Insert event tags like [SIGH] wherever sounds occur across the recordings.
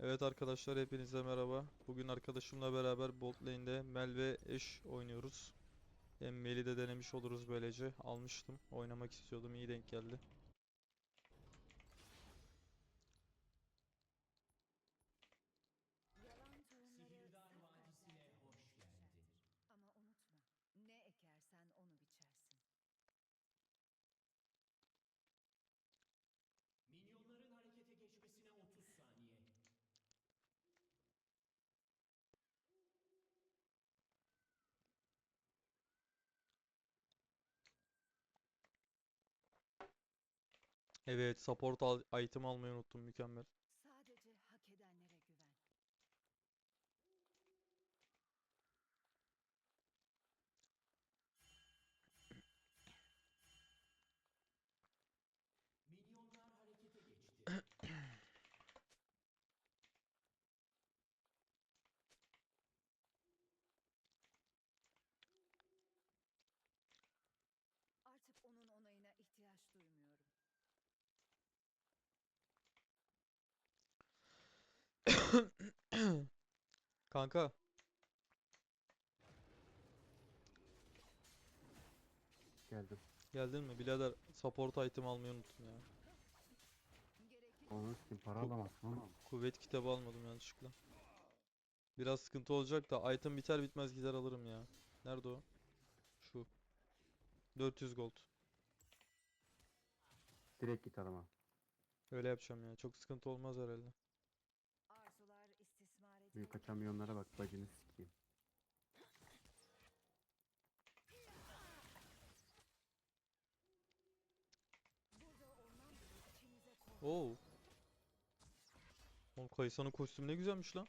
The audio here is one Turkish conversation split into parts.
Evet arkadaşlar hepinize merhaba. Bugün arkadaşımla beraber bot Mel ve Eş oynuyoruz. Hem Mel'i de denemiş oluruz böylece. Almıştım. Oynamak istiyordum. iyi denk geldi. Evet support item almayı unuttum. Mükemmel. Sadece hak edenlere güven. Minyonlar harekete geçti. Artık onun onayına ihtiyaç duymuyorum. [COUGHS] Kanka. Geldim. Geldin mi? Birader support item almayı unuttum ya. Onun için para alamazsın oğlum. Kuvvet kitabı almadım yanlışlıkla. Biraz sıkıntı olacak da item biter bitmez gider alırım ya. Nerede o? Şu. 400 gold. Direkt git adama. Öyle yapacağım ya. Çok sıkıntı olmaz herhalde. Büyük kaçan milyonlara bak bacını sikeyim. Oo. Oğlum Kayısa'nın kostümü ne güzelmiş lan.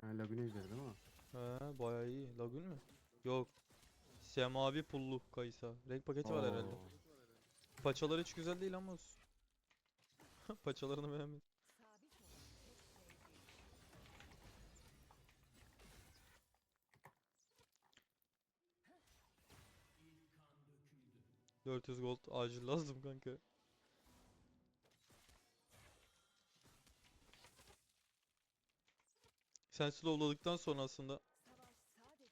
Ha Laguna ejderi değil mi? He bayağı iyi. Lagun mu? Yok. Semavi pullu Kayısa. Renk paketi var herhalde. Oo. Paçalar hiç güzel değil ama olsun. [LAUGHS] Paçalarını beğenmedim. 400 gold acil lazım kanka. Sen slowladıktan sonra aslında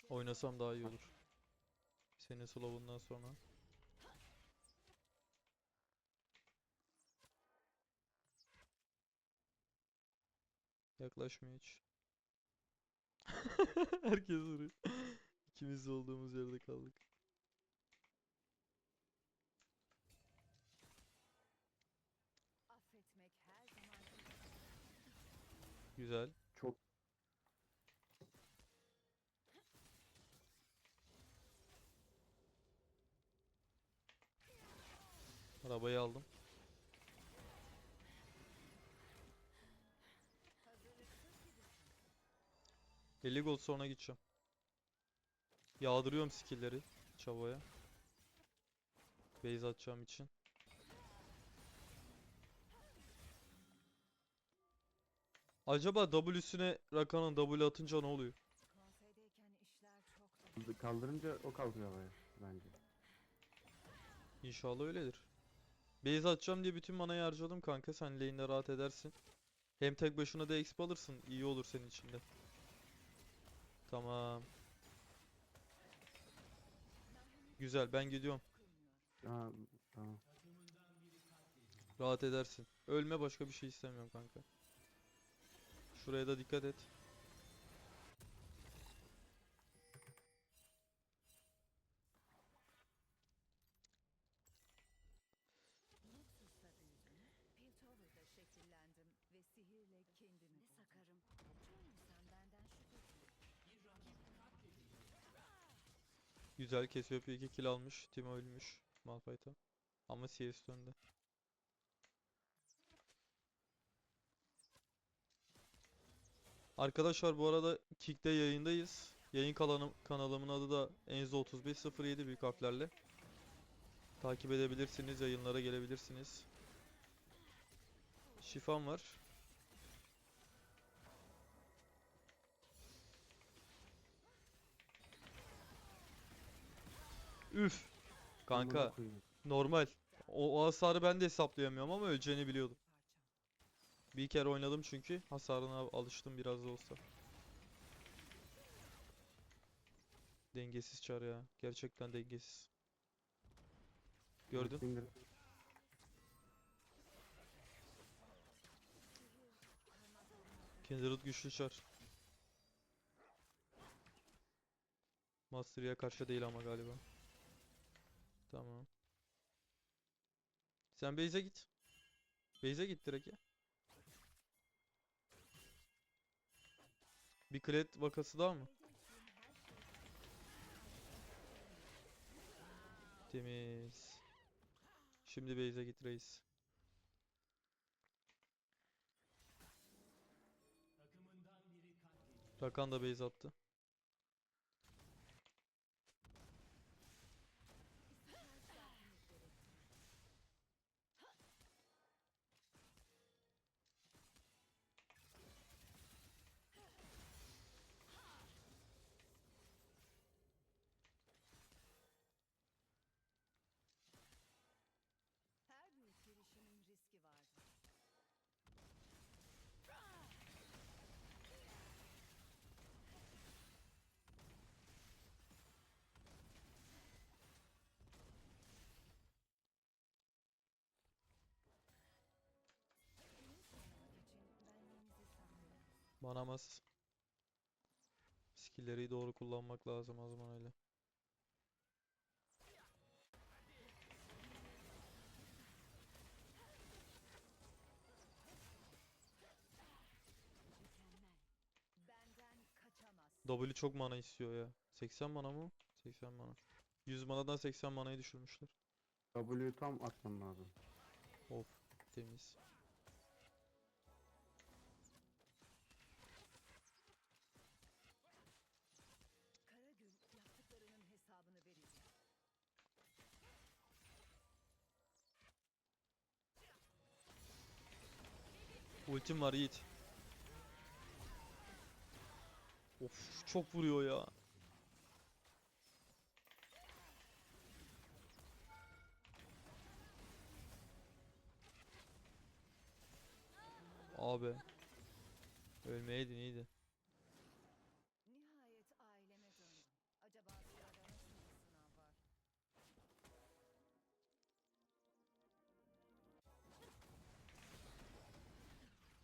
oynasam daha iyi olur. Senin slow'undan sonra. Yaklaşmıyor hiç. [LAUGHS] Herkes vuruyor. İkimiz de olduğumuz yerde kaldık. Güzel. Çok Arabayı aldım. 50 gold sonra gideceğim. Yağdırıyorum skill'leri Çavo'ya. Base atacağım için. Acaba W'süne Rakan'ın W atınca ne oluyor? Kaldırınca o kalkıyor havaya bence. İnşallah öyledir. Base atacağım diye bütün manayı harcadım kanka. Sen lane'de rahat edersin. Hem tek başına da exp alırsın. İyi olur senin için de. Tamam. Güzel ben gidiyorum. Ha tamam. Rahat edersin. Ölme başka bir şey istemiyorum kanka. Şuraya da dikkat et. Piltover'da şekillendim ve sihirle kendimi buldum. sakarım. Çoğu insan benden şüpheli. Güzel Cassiopeia 2 kill almış. Timo ölmüş. Malphite'a. Ama CS önde. Arkadaşlar bu arada Kick'te yayındayız. Yayın kalanım, kanalımın adı da Enzo3507 büyük harflerle. Takip edebilirsiniz, yayınlara gelebilirsiniz. Şifam var. Üf. Kanka normal. O, o hasarı ben de hesaplayamıyorum ama öleceğini biliyordum. Bir kere oynadım çünkü hasarına alıştım biraz da olsa. Dengesiz çar ya. Gerçekten dengesiz. Gördün? Finger. Kindred güçlü çar. Mastery'e karşı değil ama galiba. Tamam. Sen base'e git. Base'e git direkt ya. Bir Kled vakası daha mı? Temiz. Şimdi base'e git reis. Rakan da base attı. Manamaz. Skill'leri doğru kullanmak lazım. Benden kaçamazsın. W çok mana istiyor ya. 80 mana mı? 80 mana. 100 manadan 80 manayı düşürmüşler. W tam atmam lazım. Of temiz. Ultim var Yiğit. Of çok vuruyor ya. Abi. Ölmeyeydin iyiydi.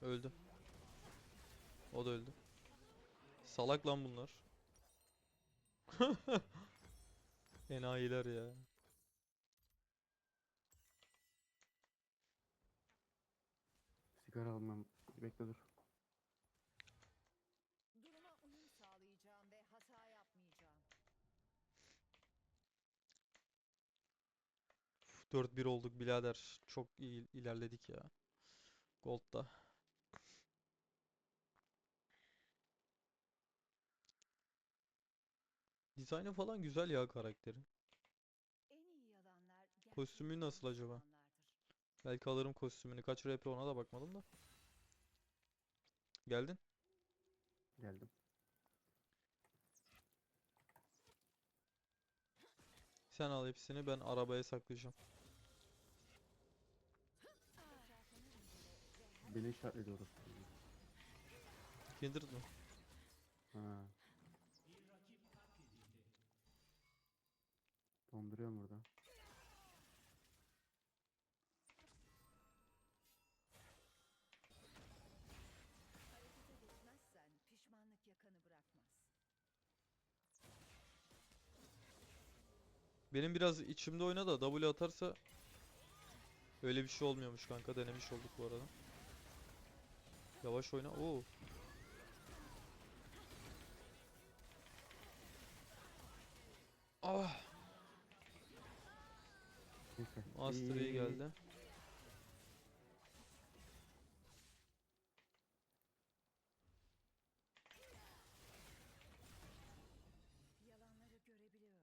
Öldü. O da öldü. Salak lan bunlar. [LAUGHS] Enayiler ya. Sigara almam. Bekle dur. Duruma uyum sağlayacağım ve hata yapmayacağım. 4-1 olduk birader. Çok iyi ilerledik ya. Gold'da. Dizaynı falan güzel ya karakterin. En iyi yalanlar gerçek Kostümü nasıl acaba? Belki alırım kostümünü. Kaç RP ona da bakmadım da. Geldin. Geldim. Sen al hepsini ben arabaya saklayacağım. Beni işaretliyoruz. Kindred mı? Ha. Donduruyorum burada. Harekete geçmezsen pişmanlık yakanı bırakmaz. Benim biraz içimde oyna da W atarsa öyle bir şey olmuyormuş kanka denemiş olduk bu arada. Yavaş oyna. Oo. Ah. Master iyi geldi. Yalanları görebiliyorum.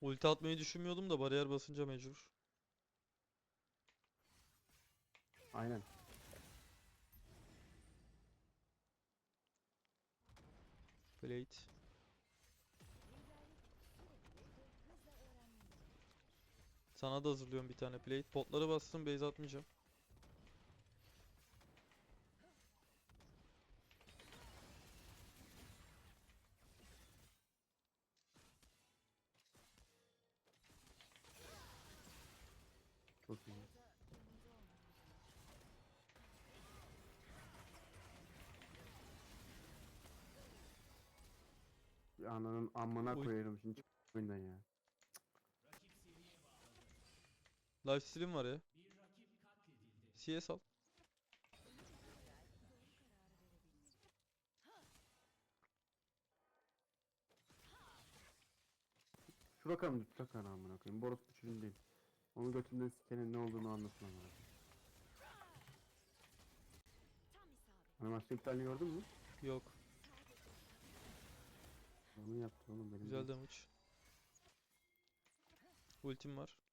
Ulti atmayı düşünmüyordum da bariyer basınca mecbur. Aynen. Blade. Sana da hazırlıyorum bir tane plate. Potlara bastım base atmayacağım. Çok iyi. Ananın amına Uy. koyarım şimdi oyundan ya. Lifesteal'im var ya. CS al. Şu rakamı tutacak lan amına koyayım. Boros çocuğun değil. Onu götünden sikenin ne olduğunu anlasın amına. Animasyon iptalini gördün mü? Yok. Onu yaptı oğlum benim. Güzel damage. Ultim var.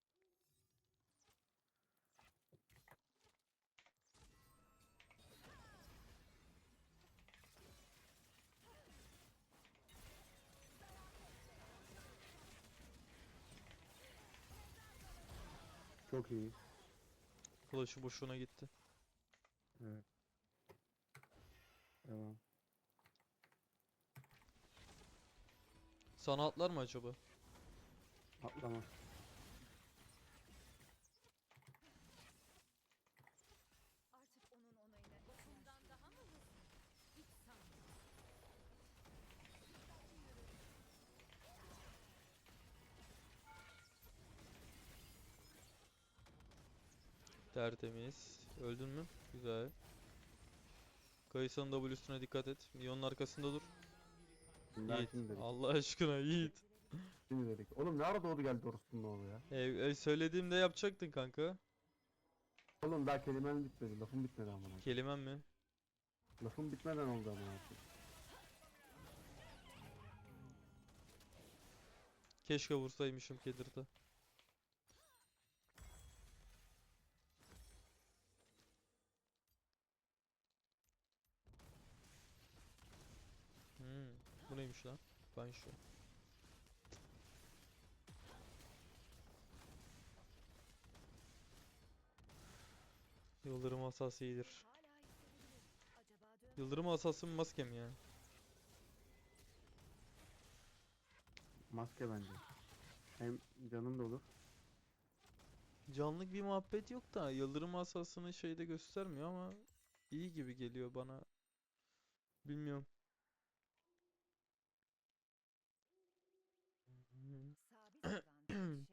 Çok iyi. Flash'ı boşuna gitti. Evet. Devam. Sana atlar mı acaba? Atlama. Artık onun onayına Bundan daha mı hızlı? Hiç sanmıyorum. Tertemiz. Öldün mü? Güzel. Kayısa'nın W'suna dikkat et. Mion'un arkasında dur. Şimdi Yiğit. dedik. Allah aşkına Yiğit. Şimdi dedik. Oğlum ne ara doğdu geldi orospunun oğlu ya? E, e, söylediğimde yapacaktın kanka. Oğlum daha kelimen bitmedi. Lafım bitmedi amına. Kelimem mi? Lafım bitmeden oldu amına. Keşke vursaymışım Kedir'de. Lan? Ben şu. Yıldırım asası iyidir. Yıldırım asası mı maske mi ya? Maske bence. Hem canım da olur. Canlık bir muhabbet yok da yıldırım asasını şeyde göstermiyor ama iyi gibi geliyor bana. Bilmiyorum. Hmm. sabit olan tek şey değişim.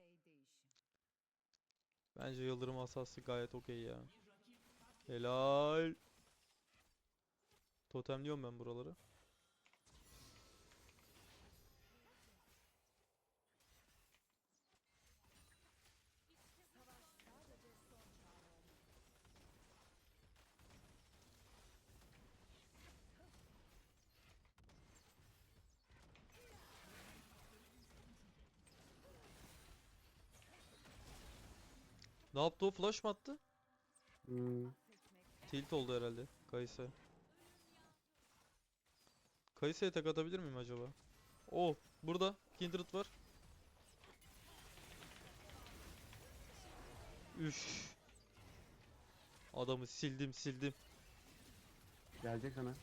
Bence yıldırım asası gayet okey ya. Helal. Totemliyorum ben buraları. Ne yaptı o? Flash mı attı? Hmm. Tilt oldu herhalde. Kayısa. Kayısa'ya tek atabilir miyim acaba? Oh, burada Kindred var. Üf. Adamı sildim sildim. Gelecek sana.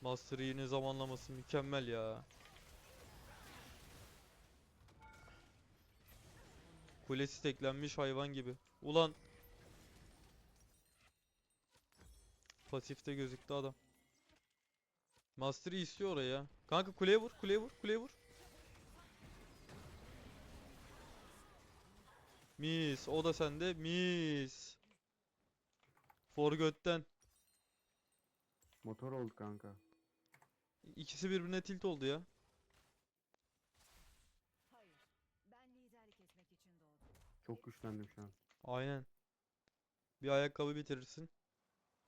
Master Yi'nin zamanlaması mükemmel ya. Kulesi teklenmiş hayvan gibi. Ulan. Pasifte gözüktü adam. Master Yi istiyor oraya. Kanka kuleye vur, kuleye vur, kuleye vur. Mis, o da sende. Mis. Forgötten. Motor oldu kanka. İkisi birbirine tilt oldu ya. Hayır. Ben liderlik etmek için doğdum. Çok güçlendim şu an. Aynen. Bir ayakkabı bitirirsin.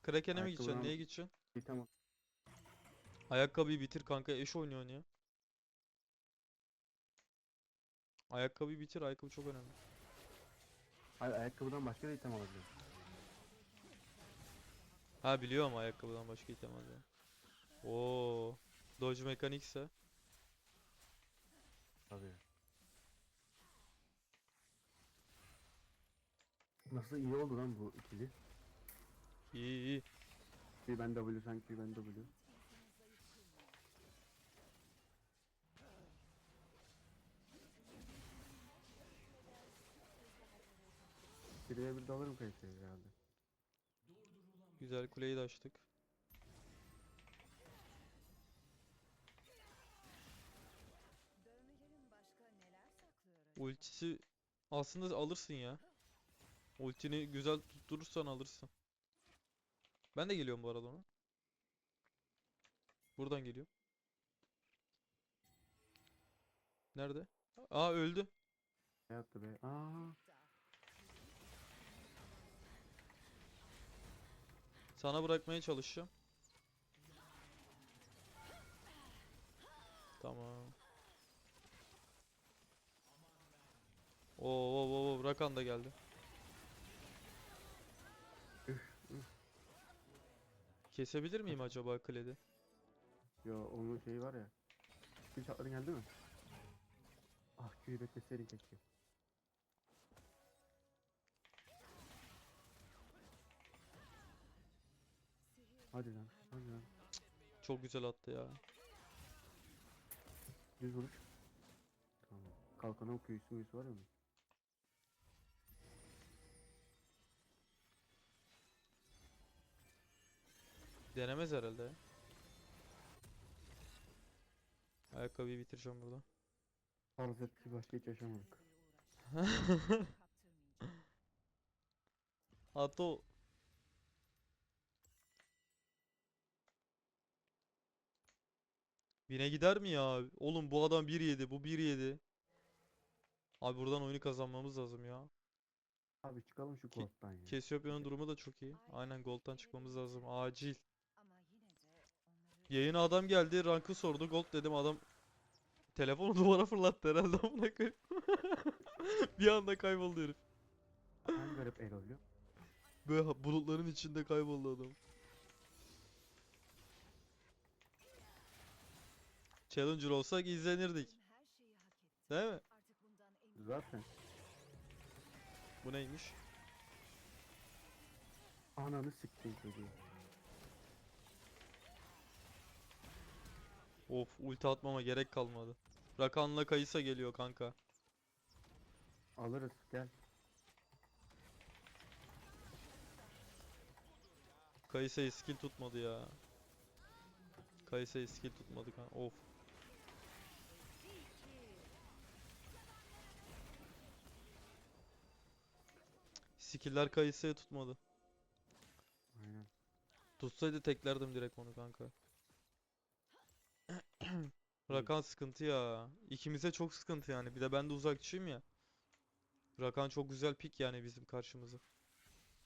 Kraken'e mi gideceksin? Ayakkabıdan- Neye gideceksin? Bir tamam. Ayakkabıyı bitir kanka. Eş oynuyorsun ya. Ayakkabıyı bitir. Ayakkabı çok önemli. Hayır ayakkabıdan başka bir item alabilirim. Ha biliyorum ayakkabıdan başka item alıyor. Oo. Dodge Mechanics'e. Tabii. Nasıl iyi oldu lan bu ikili? İyi iyi. Bir ben W sanki bir ben W. Geriye bir dalarım Kayse'ye herhalde. Güzel kuleyi de açtık. Dövmelerin başka neler saklıyor acaba? Ultisi aslında alırsın ya. Ultini güzel tutturursan alırsın. Ben de geliyorum bu arada ona. Buradan geliyor. Nerede? Aa öldü. Ne yaptı be? Aa. Sana bırakmaya çalışacağım. Tamam. Oo, oo, oo, oo, Rakan da geldi. Kesebilir miyim acaba Kledi? Yo onun şeyi var ya. Skill shotların geldi mi? Ah Q'yu bekleseydin keşke. Hadi lan, hadi lan. Çok güzel attı ya. Düz vuruş. Tamam. Kalkana o Q'su Q'su var ya onun. Denemez herhalde ya. Ayakkabıyı bitireceğim burada. Farz et ki başka hiç yaşamadık. Kaptırmayacağım. [LAUGHS] Hatta o- Bine gider mi ya? Oğlum bu adam 1-7, bu 1-7. Abi buradan oyunu kazanmamız lazım ya. Abi çıkalım şu korttan ya. Cassiopeia'nın durumu da çok iyi. Aynen Gold'dan çıkmamız lazım. Acil. Ama yine de onları Yayına adam geldi, rankı sordu. Gold dedim adam telefonu [LAUGHS] duvara fırlattı herhalde amına koyayım. [LAUGHS] Bir anda kayboldu herif. Hangi garip el oluyor? Böyle bulutların içinde kayboldu adam. Challenger olsak izlenirdik. Değil mi? Zaten. Bu neymiş? Ananı siktin çocuğu. Of ulti atmama gerek kalmadı. Rakan'la Kayısa geliyor kanka. Alırız gel. Kayısa'yı skill tutmadı ya. Kayısa'yı skill tutmadı kanka. Of. Skill'ler Kayısa'ya tutmadı. Aynen. Tutsaydı teklerdim direkt onu kanka. Rakan sıkıntı ya. İkimize çok sıkıntı yani. Bir de ben de uzakçıyım ya. Rakan çok güzel pik yani bizim karşımıza.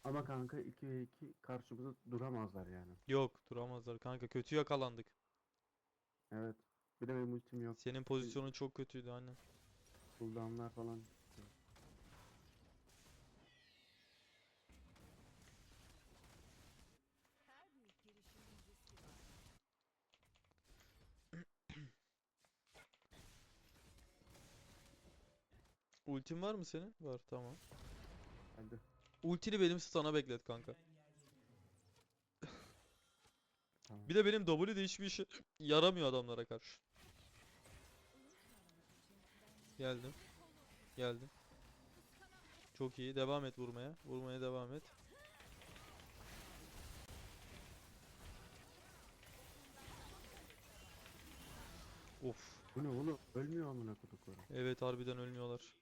Ama kanka 2 ve 2 karşımızda duramazlar yani. Yok duramazlar kanka. Kötü yakalandık. Evet. Bir de benim ultim yok. Senin pozisyonun çok kötüydü aynen. Cooldownlar falan. her büyük girişimin riski var. Ultin var mı senin? Var tamam. Geldi. Ultini benim stun'a beklet kanka. Tamam. Bir de benim W de hiçbir işe yaramıyor adamlara karşı. Geldim. Geldim. Çok iyi. Devam et vurmaya. Vurmaya devam et. Of. Bu ne oğlum? Ölmüyor amına kodukları. Evet harbiden ölmüyorlar.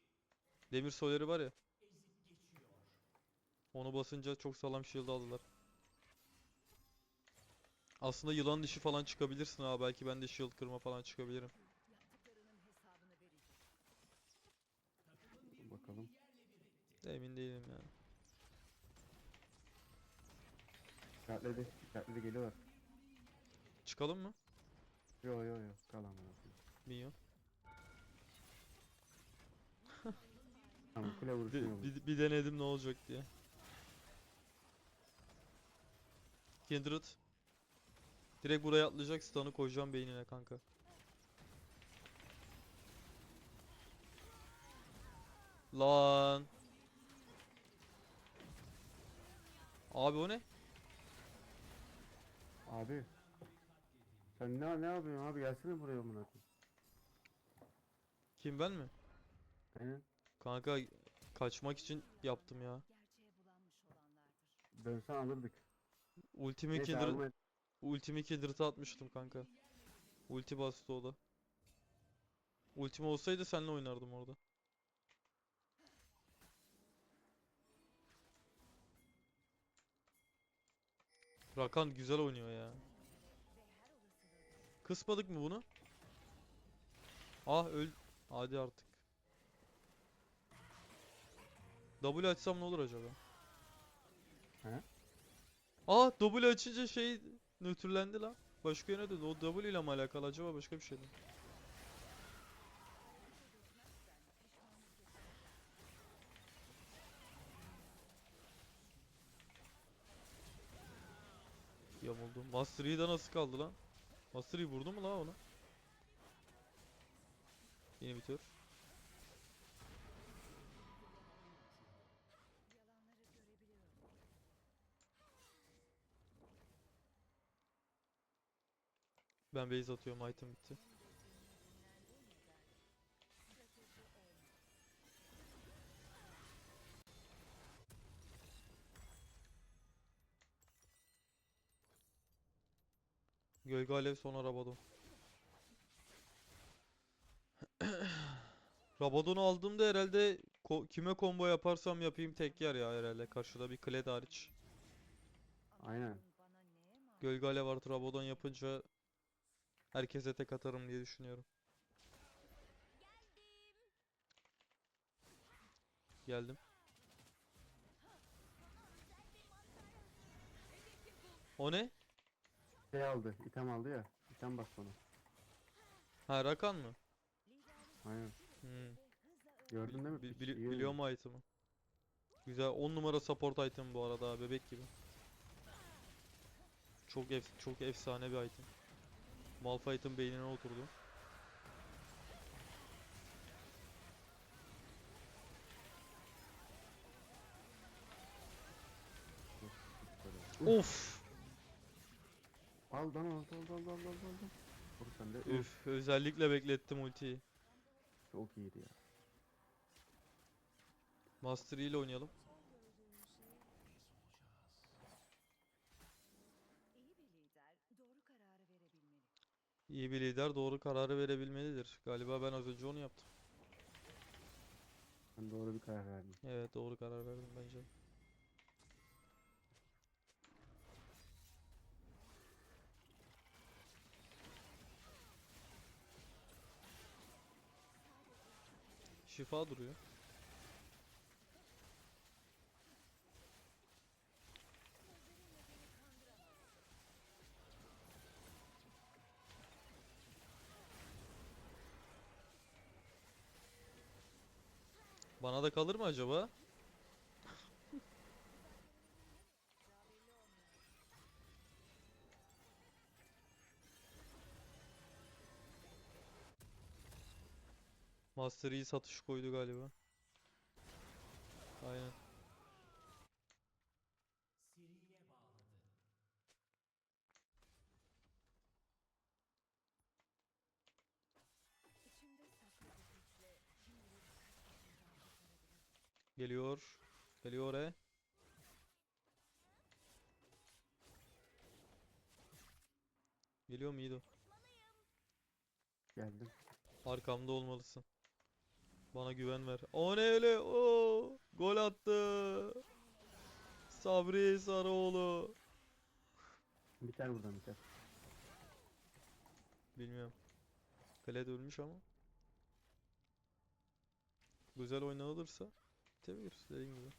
Demir soleri var ya. Onu basınca çok sağlam shield aldılar. Aslında yılan dişi falan çıkabilirsin ha. Belki ben de shield kırma falan çıkabilirim. Bakalım. Emin değilim yani. İşaretledi. İşaretledi geliyorlar. Çıkalım mı? Yo yo yo. Kal amına koyayım. Minyon. Tamam kule Bir, vuruşmuyor bu. bir, bir denedim ne olacak diye. Kindred. Direkt buraya atlayacak stun'ı koyacağım beynine kanka. Lan. Abi o ne? Abi. Sen ne ne yapıyorsun abi? Gelsene buraya amına koyayım. Kim ben mi? Aynen. Kanka kaçmak için yaptım ya. Dönsen alırdık. Ultimi Neyse Kindred, almayı- ultimi Kindred'a atmıştım kanka. Ulti bastı o da. Ultim olsaydı seninle oynardım orada. Rakan güzel oynuyor ya. Kısmadık mı bunu? Ah öl. Hadi artık. W açsam ne olur acaba? He? Aa W açınca şey nötrlendi lan. Başka yöne döndü. O W ile mi alakalı acaba başka bir şey mi? Yamuldu. Master Yi de nasıl kaldı lan? Master Yi vurdu mu lan onu? Yeni bitiyor. Ben base atıyorum item bitti. Gölge alev sonra Rabadon. [CLEARS THROAT] Rabadon'u aldığımda herhalde ko- kime combo yaparsam yapayım tek yer ya herhalde karşıda bir Kled hariç. Aynen. Gölge alev artı Rabadon yapınca herkese tek atarım diye düşünüyorum. Geldim. O ne? Şey aldı. item aldı ya. İtem bastı ona. Ha Rakan mı? Aynen. Hmm. Gördün değil mi? Bi- Piç, bili- iyi oynuyor. biliyorum item'ı. Güzel 10 numara support item bu arada bebek gibi. Çok ef çok efsane bir item. Malphite'ın beynine oturdu. Of! Al lan al al al al al al. Vur sen de. Üf. Özellikle beklettim ultiyi. Çok iyiydi ya. Master ile oynayalım. İyi bir lider doğru kararı verebilmelidir. Galiba ben az önce onu yaptım. Ben doğru bir karar verdim. Evet doğru karar verdim bence. Şifa duruyor. Bana da kalır mı acaba? Master satış koydu galiba. Aynen. Geliyor. Geliyor e. Geliyor mu Yiğido? Geldim. Arkamda olmalısın. Bana güven ver. O ne öyle? O gol attı. Sabri Sarıoğlu. Biter buradan biter. Bilmiyorum. Kled ölmüş ama. Güzel oynanılırsa bitebilir dediğim gibi.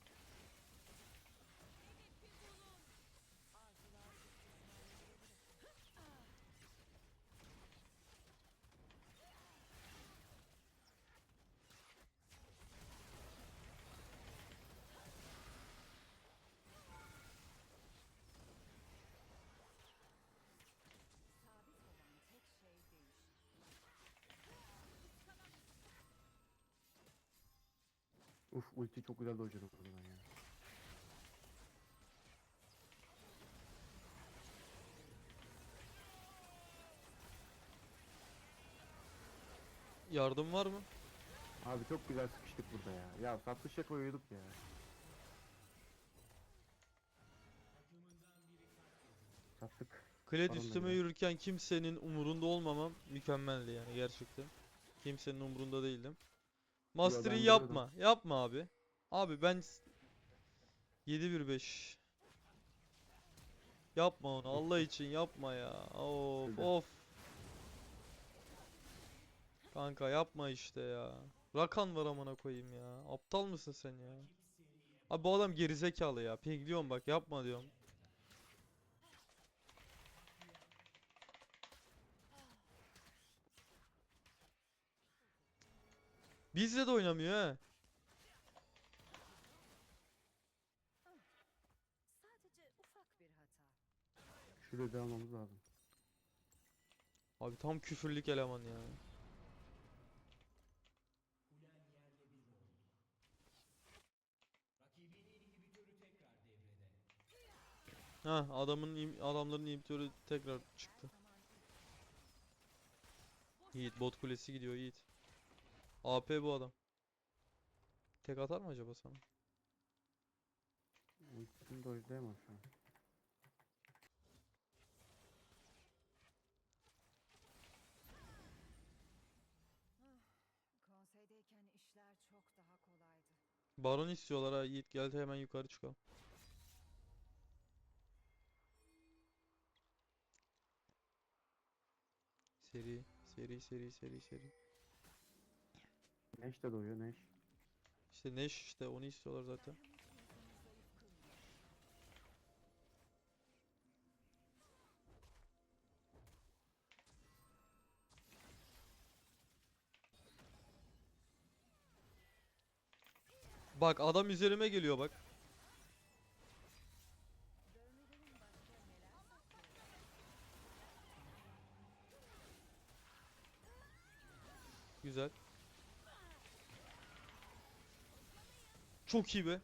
Uf ulti çok güzel dojladım buradan ya. Yardım var mı? Abi çok güzel sıkıştık burada ya. Ya satışa koyuyorduk ya. Sattık. Kled üstüme yürürken kimsenin umurunda olmamam mükemmeldi yani gerçekten. Kimsenin umurunda değildim. Mastery ben yapma. Yapma abi. Abi ben s- 7-1-5. Yapma onu Allah için yapma ya. Of Güzel. of. Kanka yapma işte ya. Rakan var amına koyayım ya. Aptal mısın sen ya? Abi bu adam gerizekalı ya. Pingliyorum bak yapma diyorum. Bizle de oynamıyor ha. Sadece ufak bir hata. Şuraya da almamız lazım. Abi tam küfürlük eleman ya. Ha adamın adamların imitörü tekrar çıktı. Yiğit bot kulesi gidiyor Yiğit. AP bu adam. Tek atar mı acaba sana? Ultisini de oynayamam şu an. Konseydeyken işler çok daha kolaydı. Baron istiyorlar ha Yiğit gel hemen yukarı çıkalım. Seri, seri, seri, seri, seri. Neş de doyuyor Neş. İşte Neş işte onu istiyorlar zaten. Bak adam üzerime geliyor bak. Güzel. Çok iyi be.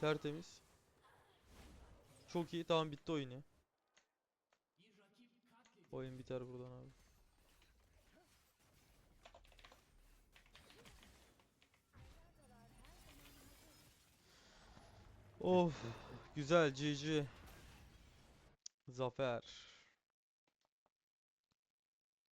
Tertemiz. Çok iyi. Tamam bitti oyun ya. Oyun biter buradan abi. Of. Güzel GG. Zafer.